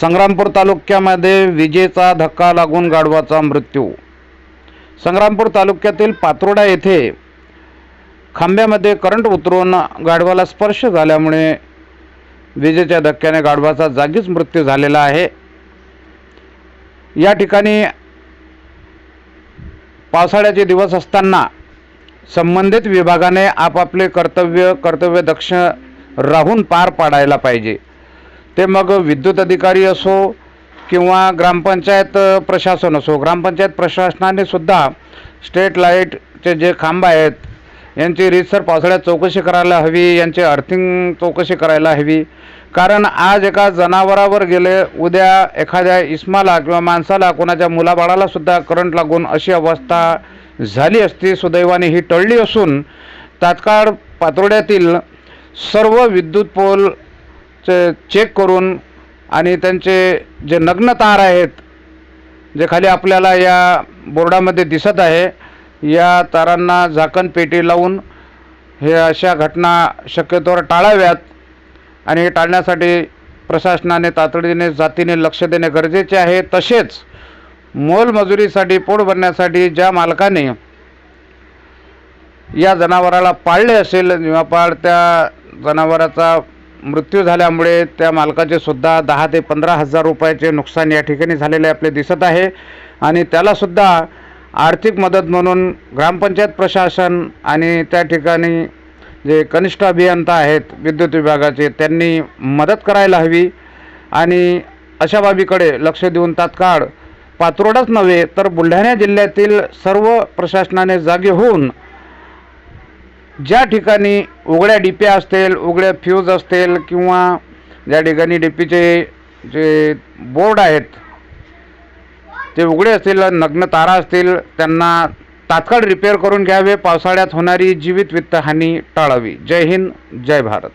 संग्रामपूर तालुक्यामध्ये विजेचा धक्का लागून गाढवाचा मृत्यू. संग्रामपूर तालुक्यातील पात्रोडा येथे खांब्यामध्ये करंट उतरून गाढवाला स्पर्श झाल्यामुळे विजेच्या धक्क्याने गाढवाचा जागीच मृत्यू झालेला आहे. या ठिकाणी पावसाळ्याचे दिवस असताना संबंधित विभागाने आपापले कर्तव्य कर्तव्यदक्ष राहून पार पाडायला पाहिजे. ते मग विद्युत अधिकारी असो किंवा ग्रामपंचायत प्रशासन असो ग्रामपंचायत प्रशासनाने सुद्धा स्ट्रीट लाईटचे जे खांब आहेत यांची रीतसर पावसाळ्यात चौकशी करायला हवी यांची अर्थिंग चौकशी करायला हवी. कारण आज एका जनावरावर गेले उद्या एखाद्या इस्माला किंवा माणसाला कोणाच्या मुलाबाळाला सुद्धा करंट लागून अशी अवस्था झाली असती सुदैवाने ही टळली असून तात्काळ पातोड्यातील सर्व विद्युत पोल चे चेक करून आणि त्यांचे जे नग्न तार आहेत जे खाली आपल्याला या बोर्डामध्ये दिसत आहे या तारांना झाकण पेटी लावून हे अशा घटना शक्यतोवर टाळाव्यात आणि हे टाळण्यासाठी प्रशासनाने तातडीने जातीने लक्ष देणे गरजेचे आहे. तसेच मोलमजुरीसाठी पोट भरण्यासाठी ज्या मालकाने या जनावराला पाळले असेल किंवा त्या जनावराचा मृत्यू झाल्यामुळे त्या मालकाचे सुद्धा दहा ते पंधरा हजार रुपयाचे नुकसान या ठिकाणी झालेले आपले दिसत आहे. आणि त्यालासुद्धा आर्थिक मदत म्हणून ग्रामपंचायत प्रशासन आणि त्या ठिकाणी जे कनिष्ठ अभियंता आहेत विद्युत विभागाचे त्यांनी मदत करायला हवी. आणि अशा बाबीकडे लक्ष देऊन तात्काळ पात्रोडाच नव्हे तर बुलढाणा जिल्ह्यातील सर्व प्रशासनाने जागे होऊन ज्या ठिकाणी उघड्या डिप्या असतील उघड्या फ्यूज असतील किंवा ज्या ठिकाणी डिपीचे जे बोर्ड आहेत ते उघडे असतील नग्न तारा असतील त्यांना तात्काळ रिपेअर करून घ्यावे. पावसाळ्यात होणारी जीवित वित्तहानी टाळावी. जय हिंद जय भारत.